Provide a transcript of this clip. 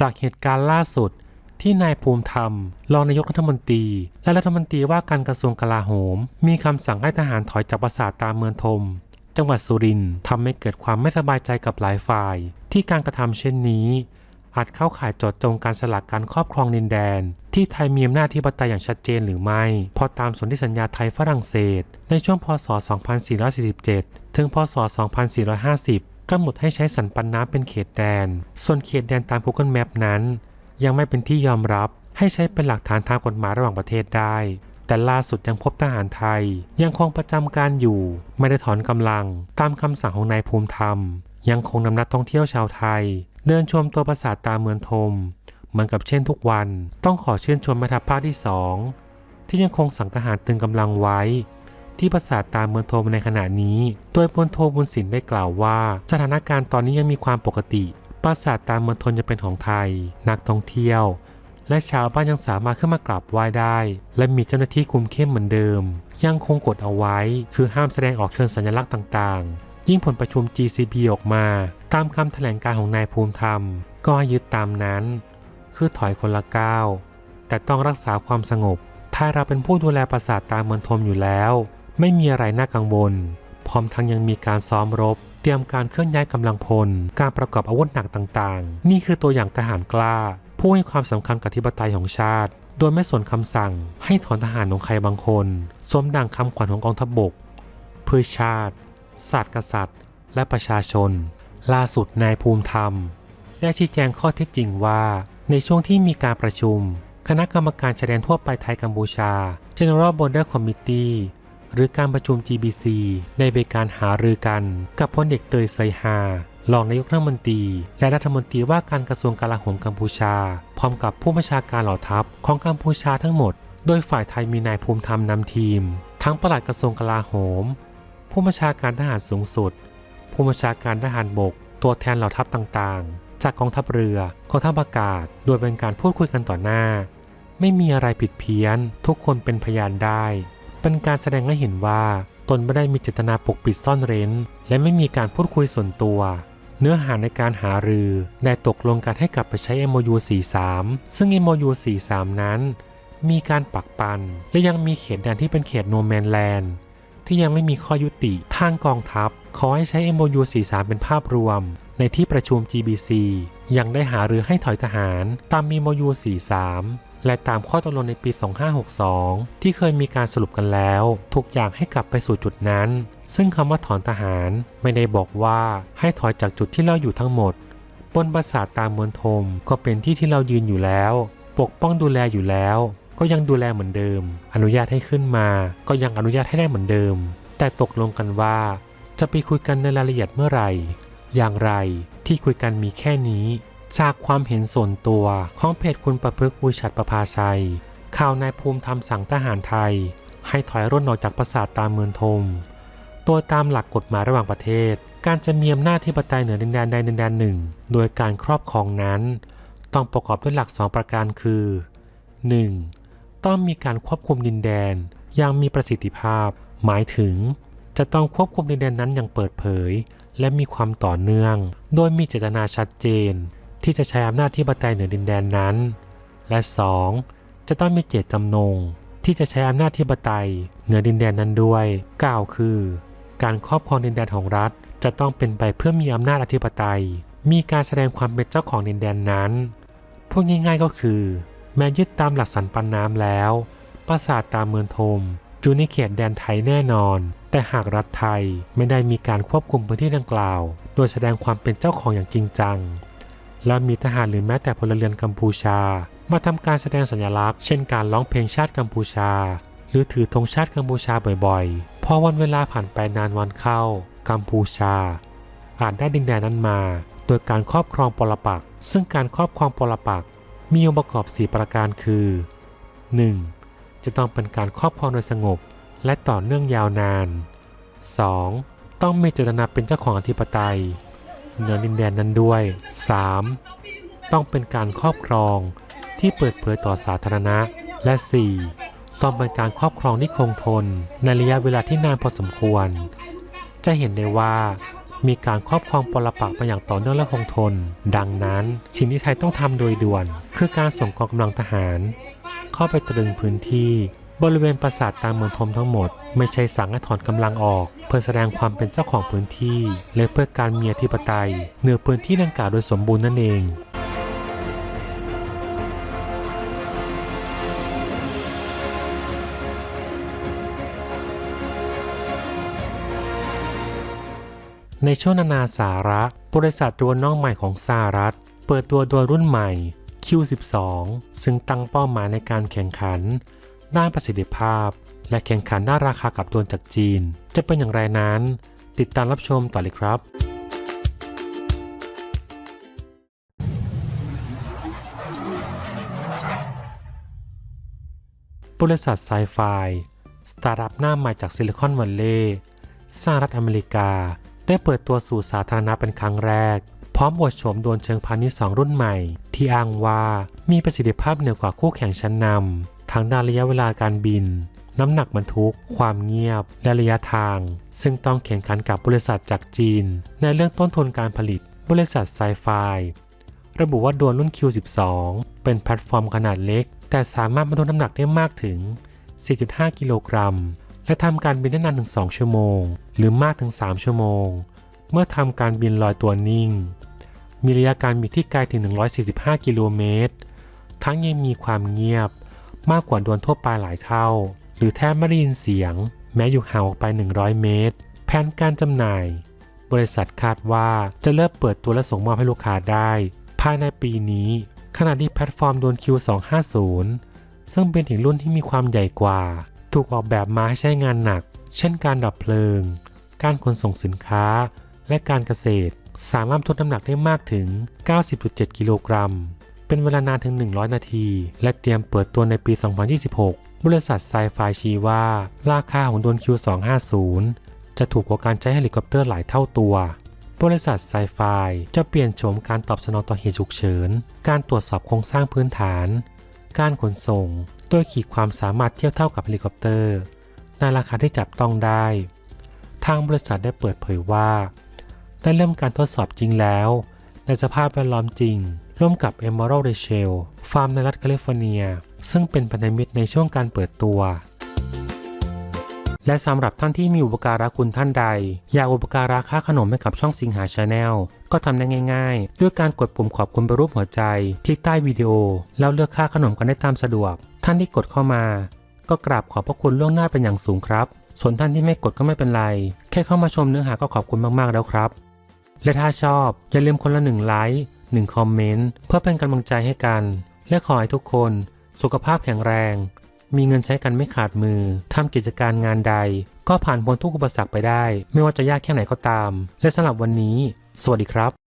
จากเหตุการณ์ล่าสุดที่นายภูมิธรรม รองนายกรัฐมนตรี และรัฐมนตรีว่าการกระทรวงกลาโหม มีคำสั่งให้ทหารถอยจากปราสาทตามเมืองทมจังหวัดสุรินทร์ทำให้เกิดความไม่สบายใจกับหลายฝ่าย ที่การกระทำเช่นนี้ อาจเข้าข่ายจดจงการสลักการครอบครองดินแดน ที่ไทยมีอำนาจที่ปไตยอย่างชัดเจนหรือไม่พราะตามสนธิสัญญาไทยฝรั่งเศส ในช่วงพศ 2447 ถึง พศ 2450 กำหนดให้ใช้สันปันน้ำเป็นเขตแดน ส่วนเขตแดนตาม Google Map นั้น ยังไม่เป็นที่ยอมรับให้ใช้เป็นหลักฐานทางกฎหมายระหว่างประเทศได้ แต่ล่าสุดยังพบทหารไทย ยังคงประจำการอยู่ ไม่ได้ถอนกำลัง ตามคำสั่งของนายภูมิธรรม ยังคงนำนักท่องเที่ยวชาวไทย เดินชมตัวปราสาทตาเมืองทมเหมือนกับเช่นทุกวัน ต้องขอเชื่นชมแม่ทัพภาคที่สองที่ยังคงสั่งทหารตึงกำลังไว้ ที่ปราสาทตามเมืองโทมในขณะนี้โดยพลโทบุญสินได้กล่าวว่า สถานการณ์ตอนนี้ยังมีความปกติ ปราสาทตามเมืองทนจะเป็นของไทย นักท่องเที่ยว และชาวบ้านยังสามารถขึ้นมากราบไหว้ได้ และมีเจ้าหน้าที่คุมเข้มเหมือนเดิม ยังคงกฎเอาไว้ คือห้ามแสดงออกเชิงสัญลักษณ์ต่างๆ ยิ่งผลประชุม GCP ออกมา ตามคำแถลงการของนายภูมิธรรม ก็ยึดตามนั้น คือถอยคนละก้าวแต่ต้องรักษาความสงบถ้าเราเป็นผู้ดูแลปราสาทตามเมืองทมอยู่แล้ว ไม่มีอะไรน่ากังวล พร้อมทั้งยังมีการซ้อมรบ เตรียมการเคลื่อนย้ายกำลังพล การประกอบอาวุธหนักต่างๆ นี่คือตัวอย่างทหารกล้า ผู้ให้ความสำคัญกับธิปไตยของชาติ โดยไม่สนคำสั่ง ให้ถอนทหารของใครบางคนสมดังคำขวัญของกองทัพบบกเพื่อชาติ ศาสตร์กษัตริย์ และประชาชน ล่าสุดนายภูมิธรรม ได้ชี้แจงข้อเท็จจริงว่า ในช่วงที่มีการประชุม คณะกรรมการชายแดนทั่วไปไทยกัมพูชา General Border Committee หรือการประชุม GBC ได้ไปการหารือกัน กับพลเอกเตยเซยฮารองนายกรัฐมนตรี และรัฐมนตรีว่าการกระทรวงกลาโหมกัมพูชา พร้อมกับผู้บัญชาการเหล่าทัพของกัมพูชาทั้งหมด โดยฝ่ายไทยมีนายภูมิธรรมนำทีม ทั้งปลัดกระทรวงกลาโหม ผู้บัญชาการทหารสูงสุด ผู้บัญชาการทหารบก ตัวแทนเหล่าทัพต่างๆ จากกองทัพเรือกองทัพอากาศ โดยเป็นการพูดคุยกันต่อหน้า ไม่มีอะไรผิดเพี้ยน ทุกคนเป็นพยานได้ เป็นการแสดงให้เห็นว่า ตนไม่ได้มีเจตนาปกปิดซ่อนเร้น และไม่มีการพูดคุยส่วนตัว เนื้อหาในการหารือได้ตกลงกันให้กลับไปใช้ MOU 43 ซึ่ง MOU 43 นั้น มีการปักปัน และยังมีเขตแดนที่เป็นเขตโนแมนแลนด์ที่ยังไม่มีข้อยุติทางกองทัพ ขอให้ใช้ MOU 43 เป็นภาพรวม ในที่ประชุม GBC ยังได้หารือให้ถอยทหารตาม MOU 43 และตามข้อตกลงในปี 2562 ที่เคยมีการสรุปกันแล้ว ทุกอย่างให้กลับไปสู่จุดนั้น ซึ่งคำว่าถอนทหารไม่ได้บอกว่าให้ถอยจากจุดที่เราอยู่ทั้งหมด บนปราสาทตามมณฑลก็เป็นที่ที่เรายืนอยู่แล้ว ปกป้องดูแลอยู่แล้ว ก็ยังดูแลเหมือนเดิม อนุญาตให้ขึ้นมา ก็ยังอนุญาตให้ได้เหมือนเดิม แต่ตกลงกันว่า จะไปคุยกันในรายละเอียดเมื่อไหร่ อย่างไรที่คุยกันมีแค่นี้ จากความเห็นส่วนตัวของเพจคุณประพฤกษ์บุชัดประภาชัย ข่าวนายภูมิธรรมสั่งทหารไทย ให้ถอยร่นออกจากปราสาทตามเมืองทม ตัวตามหลักกฎหมายระหว่างประเทศ การจะมีอำนาจที่ปไตยเหนือดินแดนใดดินแดนหนึ่ง โดยการครอบครองนั้น ต้องประกอบด้วยหลักสองประการคือ 1. ต้องมีการควบคุมดินแดนอย่างมีประสิทธิภาพ หมายถึง จะต้องควบคุมดินแดนนั้นอย่างเปิดเผย และมีความต่อเนื่อง โดยมีเจตนาชัดเจน ที่จะใช้อำนาจที่ปไตยเหนือดินแดนนั้น และ 2. จะต้องมีเจตจำนง ที่จะใช้อำนาจที่ปไตยเหนือดินแดนนั้นด้วยกล่าวคือ การครอบครองดินแดนของรัฐ จะต้องเป็นไปเพื่อมีอำนาจอธิปไตย มีการแสดงความเป็นเจ้าของดินแดนนั้น พูดง่าย ๆก็คือ แม้ยึดตามหลักสันปันน้ำแล้ว ปราสาทตามเมืองทมอยู่ในเขตแดนไทยแน่นอน แต่หากรัฐไทยไม่ได้มีการควบคุมพื้นที่ดังกล่าว โดยแสดงความเป็นเจ้าของอย่างจริงจัง และมีทหารหรือแม้แต่พลเรือนกัมพูชา มาทำการแสดงสัญลักษณ์เช่นการร้องเพลงชาติกัมพูชา หรือถือธงชาติกัมพูชาบ่อยๆ พอวันเวลาผ่านไปนานวันเข้า กัมพูชา อาจได้ดินแดนนั้นมา โดยการครอบครองปรปัก ซึ่งการครอบครองปรปัก มีองค์ประกอบ 4 ประการคือ 1. จะต้องเป็นการครอบครองโดยสงบ และต่อเนื่องยาวนาน 2. ต้องมีเจตนาเป็นเจ้าของอธิปไตย เหนือดินแดนนั้นด้วย 3. ต้องเป็นการครอบครองที่เปิดเผยต่อสาธารณะ และ 4. ต้องเป็นการครอบครองที่คงทน ในระยะเวลาที่นานพอสมควร จะเห็นได้ว่ามีการครอบครองปรปักมาอย่างต่อเนื่องและคงทน ดังนั้นสิ่งที่ไทยต้องทำโดยด่วน คือการส่งกองกำลังทหาร เข้าไปตรึงพื้นที่ บริเวณปราสาทตามเมืองทมทั้งหมด ไม่ใช่สั่งให้ถอนกำลังออก เพื่อแสดงความเป็นเจ้าของพื้นที่ และเพื่อการมีอธิปไตยเหนือพื้นที่ดังกล่าวโดยสมบูรณ์นั่นเองในช่วงนานาสาระ บริษัทตัวน้องใหม่ของสหรัฐ เปิดตัวโดยรุ่นใหม่ Q12 ซึ่งตั้งเป้าหมายในการแข่งขัน ด้านประสิทธิภาพ และแข่งขันด้านราคากับตัวจากจีน จะเป็นอย่างไรนั้น ติดตามรับชมต่อเลยครับ บริษัทไซไฟสตาร์ทอัพหน้าใหม่จากซิลิคอนวัลเลย์สหรัฐอเมริกา ได้เปิดตัวสู่สาธารณะเป็นครั้งแรก พร้อมอวดโฉมโดวลเชิงพาณิชย์สองรุ่นใหม่ ที่อ้างว่ามีประสิทธิภาพเหนือกว่าคู่แข่งชั้นนำ ทั้งด้านระยะเวลาการบิน น้ำหนักบรรทุก ความเงียบ และระยะทาง ซึ่งต้องแข่งขันกับบริษัทจากจีน ในเรื่องต้นทุนการผลิต บริษัทไซไฟระบุว่าโดรนรุ่น Q12 เป็นแพลตฟอร์มขนาดเล็ก แต่สามารถบรรทุกน้ำหนักได้มากถึง 4.5 กิโลกรัม และทำการบินได้นานถึง 2 ชั่วโมง หรือมากถึง 3 ชั่วโมง เมื่อทำการบินลอยตัวนิ่ง มีระยะการบินที่ไกลถึง 145 กิโลเมตร ทั้งยังมีความเงียบ มากกว่าดรนทั่วไปหลายเท่า หรือแทบไม่ได้ยินเสียง แม้อยู่ห่างออกไป 100 เมตร แผนการจำหน่าย บริษัทคาดว่าจะเริ่มเปิดตัวและส่งมอบให้ลูกค้าได้ ภายในปีนี้ ขณะที่แพลตฟอร์มโดรน Q250 ซึ่งเป็นถึงรุ่นที่มีความใหญ่กว่า ถูกออกแบบมาให้ใช้งานหนัก เช่นการดับเพลิง การขนส่งสินค้า และการเกษตร สามารถทดน้ำหนักได้มากถึง 90.7 กิโลกรัม เป็นเวลานานถึง 100 นาที และเตรียมเปิดตัวในปี 2026 บริษัทไซไฟชี้ว่า ราคาของโดรน Q250 จะถูกกว่าการใช้เฮลิคอปเตอร์หลายเท่าตัว บริษัทไซไฟจะเปลี่ยนโฉมการตอบสนองต่อเหตุฉุกเฉิน การตรวจสอบโครงสร้างพื้นฐาน การขนส่ง โดยขีดความสามารถเทียบเท่ากับเฮลิคอปเตอร์ ในราคาที่จับต้องได้ ทางบริษัทได้เปิดเผยว่า ได้เริ่มการทดสอบจริงแล้ว ในสภาพแวดล้อมจริง ร่วมกับ Emerald Rachel ฟาร์มในรัฐแคลิฟอร์เนีย ซึ่งเป็นพันธมิตรในช่วงการเปิดตัว และสำหรับท่านที่มีอุปการะคุณท่านใด อยากอุปการะค่าขนมให้กับช่องสิงหาชาแนลก็ทำได้ง่าย ๆ ด้วยการกดปุ่มขอบคุณไปรูปหัวใจที่ใต้วิดีโอ แล้วเลือกค่าขนมกันได้ตามสะดวก ท่านที่กดเข้ามา ก็กราบขอบพระคุณล่วงหน้าเป็นอย่างสูงครับ ส่วนท่านที่ไม่กดก็ไม่เป็นไร แค่เข้ามาชมเนื้อหาก็ขอบคุณมากๆแล้วครับ และถ้าชอบอย่าลืมคนละหนึ่งไลค์ หนึ่งคอมเมนต์ เพื่อเป็นกำลังใจให้กัน และขอให้ทุกคนสุขภาพแข็งแรง มีเงินใช้กันไม่ขาดมือทำกิจการงานใด ก็ผ่านพ้นทุกอุปสรรคไปได้ ไม่ว่าจะยากแค่ไหนก็ตาม และสำหรับวันนี้ สวัสดีครับ